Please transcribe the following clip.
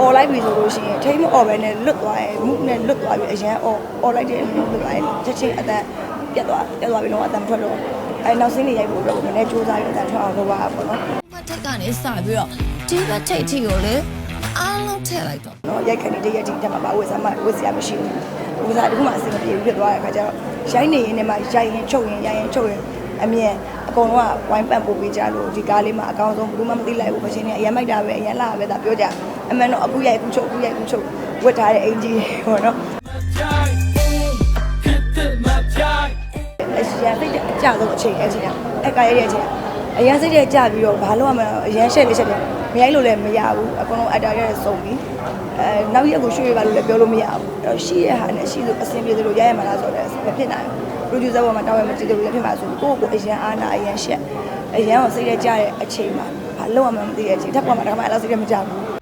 အော်လိုက်ပြီဆိုလို့ရှိရင်ထိမအော်ပဲနဲ့လွတ်သွားရင်မှုနဲ့လွတ်သွားပြီအရင်အော်အော်လိုက်တဲ့အနေနဲ့လွတ်သွားရင်ချက်ချင်းအတန်ပြတ်သွားပြတ်သွားပြီတော့အတန်ထွက်တော့အဲနောက်စင်းနေရိုက်ဖို့တော့နည်းနည်းစူးစမ်းရအတန်ထွက်အောင်လုပ်ပါပေါ့နော်ဘတ်ထက်ကနေစပြီးတော့ဒီဘတ်ထိတ်ထိကိုလေအားလုံးထည့်လိုက်တော့နော်ရိုက်ခဏတည်းရက်တီတက်မှာပါဝယ်စားမဝယ်စရာမရှိဘူးဝယ်စားတခုမှအဆင်မပြေဘူးဖြစ်သွားတဲ့အခါကျတော့ရိုက်နေရင်လည်းမှရိုက်ရင်ချုပ်ရင်ရိုက်ရင်ချုပ်ရင်အမြင်အ ကုန်လုံးကဝိုင်းပန့်ပို့ပေးကြလို့ဒီကားလေးမှာအကောင်းဆုံးဘယ်သူမှမသိလိုက်ဘူးမရှင်နေအရင်မိုက်တာပဲအရင်လာပဲဒါပြောကြအမှန်တော့အခုရိုက်အခုချုပ်အခုရိုက်အခုချုပ်ဝတ်ထားတဲ့အင်ဂျီပေါ့နော်အရင်စိတ်အကြဆုံးအချိန်အချိန်အကားရရဲ့အချိန် အရင်စိတ်ရဲ့ကြပြီးတော့ဘာလို့မှအရင်ရှက်လေးရှက်တယ်မရိုက်လို့လည်းမရဘူးအကုန်လုံးအတားရရဲ့စုံပြီးအဲနောက်ရက်ကိုရွှေ့ရပါလို့လည်းပြောလို့မရဘူးအဲ့တော့ရှိရဟာနဲ့ရှိလို့အဆင်ပြေသလိုရရမှာလားဆိုတော့မဖြစ်နိုင်ဘူး producer ဘောမှာတောင်းရမကြည့်တယ်လို့လည်းဖြစ်မှာဆိုကိုယ့်ကိုယ်အရင်အားနာအရင်ရှက်အရင်ကိုစိတ်ရကြတဲ့အချိန်မှာဘာလို့မှမသိတဲ့အချိန်ထပ်ပေါ်မှာဒါမှအဲ့လောက်စိတ်ရမကြဘူး